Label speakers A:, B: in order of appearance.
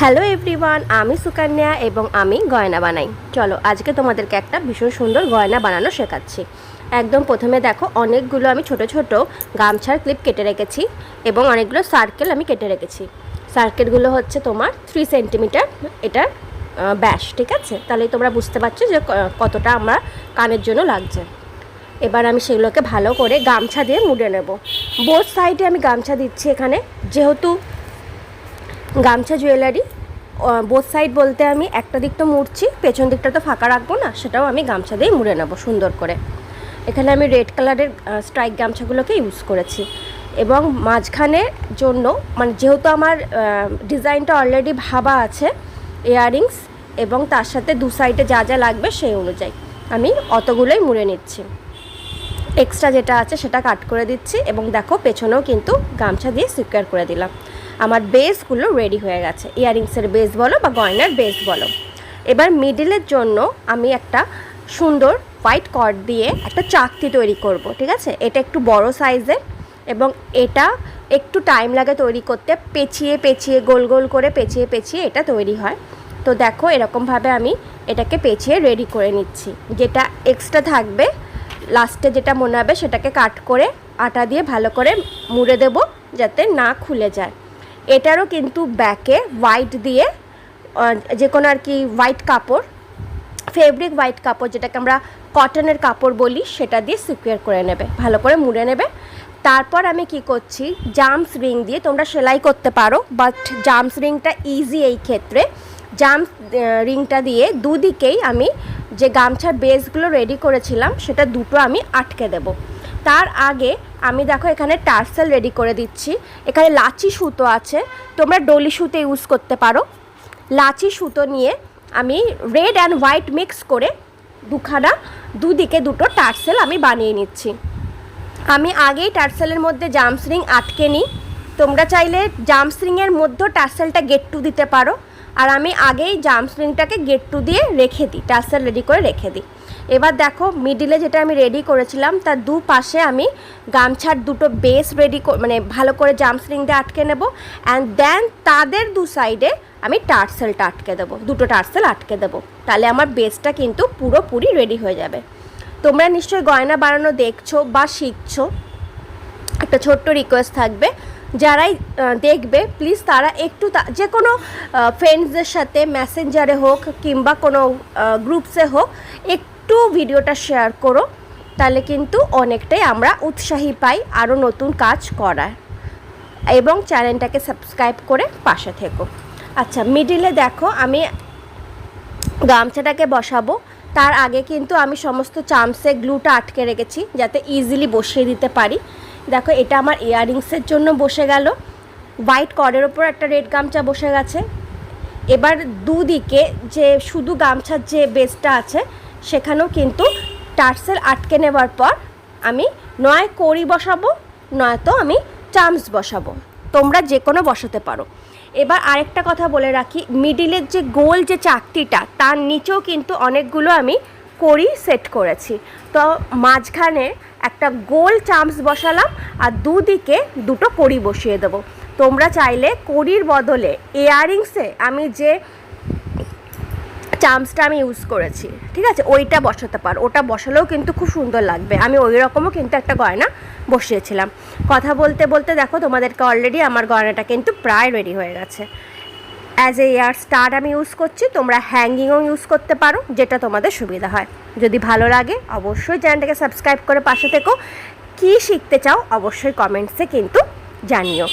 A: Hello everyone আমি সুকন্যা এবং আমি গয়না বানাই। চলো আজকে তোমাদেরকে একটা ভীষণ সুন্দর গয়না বানানো শেখাচ্ছি। একদম প্রথমে দেখো অনেকগুলো আমি ছোট ছোট গামছার ক্লিপ কেটে রেখেছি এবং অনেকগুলো সার্কেল আমি কেটে রেখেছি। সার্কেলগুলো হচ্ছে তোমার থ্রি সেন্টিমিটার আহ, ব্যাস ঠিক আছে? তাহলে তোমরা বুঝতে পারছ যে কতটা আমার কানের জন্য লাগছে। এবার আমি সেগুলোকে ভালো করে গামছা দিয়ে মুড়ে নেব। বোথ সাইডে আমি গামছা দিচ্ছি এখানে যেহেতু গামছা জুয়েলারি বোথ সাইড বলতে আমি একটা দিকটা মুড়ছি, পেছন দিকটা তো ফাঁকা রাখব না, সেটাও আমি গামছা দিয়ে মুড়ে নেব সুন্দর করে। এখানে আমি রেড কালারের স্ট্রাইক গামছাগুলোকে ইউজ করেছি। এবং মাঝখানের জন্য মানে যেহেতু আমার ডিজাইনটা অলরেডি ভাবা আছে ইয়াররিংস এবং তার সাথে দু সাইডে যা যা লাগবে সেই অনুযায়ী আমি অতগুলোই মুড়ে নিচ্ছি। এক্সট্রা যেটা আছে সেটা কাট করে দিচ্ছি, এবং দেখো পেছনেও কিন্তু গামছা দিয়ে সিকিউর করে দিলাম। আমার বেসগুলো রেডি হয়ে গেছে। ইয়াররিংসের বেস বলো বা গয়নার বেস বলো। এবার মিডিলের জন্য আমি একটা সুন্দর হোয়াইট কর্ড দিয়ে একটা চাকতি তৈরি করব, ঠিক আছে? এটা একটু বড় সাইজের এবং এটা একটু টাইম লাগে তৈরি করতে। পেঁচিয়ে পেঁচিয়ে, গোল গোল করে পেঁচিয়ে পেঁচিয়ে এটা তৈরি হয়। তো দেখো এরকমভাবে আমি এটাকে পেঁচিয়ে রেডি করে নিচ্ছি। যেটা এক্সট্রা থাকবে লাস্টে যেটা মনে হবে সেটাকে কাট করে আটা দিয়ে ভালো করে মুড়ে দেব যাতে না খুলে যায়। এটারও কিন্তু ব্যাকে হোয়াইট দিয়ে যে কোনো আর কি হোয়াইট কাপড় ফেব্রিক হোয়াইট কাপড় যেটাকে আমরা কটনের কাপড় বলি, সেটা দিয়ে সিকিউর করে নেবে, ভালো করে মুড়ে নেবে। তারপর আমি কি করছি জাম্পস রিং দিয়ে তোমরা সেলাই করতে পারো বাট জাম্পস রিংটা ইজি এই ক্ষেত্রে। জাম্প রিংটা দিয়ে দুদিকেই আমি যে গামছার বেসগুলো রেডি করেছিলাম, সেটা দুটো আমি আটকে দেব। তার আগে আমি দেখো এখানে টার্সেল রেডি করে দিচ্ছি। এখানে লাচি সুতো আছে। তোমরা ডলি সুতো ইউজ করতে পারো। লাচি সুতো নিয়ে আমি রেড অ্যান্ড হোয়াইট মিক্স করে দুখানা, দুদিকে দুটো টার্সেল আমি বানিয়ে নিচ্ছি। আমি আগেই টার্সেলের মধ্যে জামসরিং আটকে নিই। তোমরা চাইলে জামসরিংয়ের মধ্যেও টার্সেলটা গেট টু দিতে পারো। আর আমি আগেই জামসরিংটাকে গেট টু দিয়ে রেখে দিই, টার্সেল রেডি করে রেখে দিই। এবার দেখো মিডিলে যেটা আমি রেডি করেছিলাম, তার দু পাশে আমি গামছার দুটো বেস রেডি মানে ভালো করে জামসরিং দিয়ে আটকে নেব অ্যান্ড দেন তাদের দু সাইডে আমি টার্সেলটা আটকে দেবো, দুটো টার্সেল আটকে দেবো। তাহলে আমার বেসটা কিন্তু পুরোপুরি রেডি হয়ে যাবে। তোমরা নিশ্চয়ই গয়না বানানো দেখছ বা শিখছো। একটা ছোট্ট রিকোয়েস্ট থাকবে, যারাই দেখবে প্লিজ তারা একটু যে কোনো ফ্রেন্ডসদের সাথে মেসেঞ্জারে হোক কিংবা কোনো গ্রুপসে হোক, একটু ভিডিওটা শেয়ার করো, তাহলে কিন্তু অনেকটাই আমরা উৎসাহী পাই আরও নতুন কাজ করার। এবং চ্যানেলটাকে সাবস্ক্রাইব করে পাশে থেকো। আচ্ছা মিডিলে দেখো আমি গামছাটাকে বসাবো। তার আগে কিন্তু আমি সমস্ত চামচে গ্লুটা আটকে রেখেছি, যাতে ইজিলি বসিয়ে দিতে পারি। দেখো, এটা আমার ইয়াররিংসের জন্য বসে গেল। হোয়াইট কর্ডের ওপর একটা রেড গামছা বসে গেছে। এবার দুদিকে যে শুধু গামছার যে বেসটা আছে সেখানেও কিন্তু টার্সেল আটকে নেবার পর আমি নয় কড়ি বসাবো নয়তো আমি চামচ বসাবো। তোমরা যে কোনো বসাতে পারো। এবার আরেকটা কথা বলে রাখি, মিডিলের যে গোল যে চাকতিটা, তার নিচেও কিন্তু অনেকগুলো আমি কড়ি সেট করেছি। তো মাঝখানে একটা গোল চামচ বসালাম, আর দুদিকে দুটো কড়ি বসিয়ে দেবো। তোমরা চাইলে কড়ির বদলে ইয়াররিংসে আমি যে চামচটা আমি ইউজ করেছি, ঠিক আছে? ওইটা বসাতে পারো। ওটা বসালেও কিন্তু খুব সুন্দর লাগবে। আমি ওই রকমও কিন্তু একটা গয়না বসিয়েছিলাম। কথা বলতে বলতে দেখো, তোমাদেরকে অলরেডি আমার গয়নাটা কিন্তু প্রায় রেডি হয়ে গেছে। অ্যাজ এ ইয়ার স্টার আমি ইউজ করছি, তোমরা হ্যাঙ্গিংও ইউজ করতে পারো, যেটা তোমাদের সুবিধা হয়। যদি ভালো লাগে, অবশ্যই চ্যানেলটাকে সাবস্ক্রাইব করে পাশে থেকো। কী শিখতে চাও, অবশ্যই কমেন্টসে কিন্তু জানিও।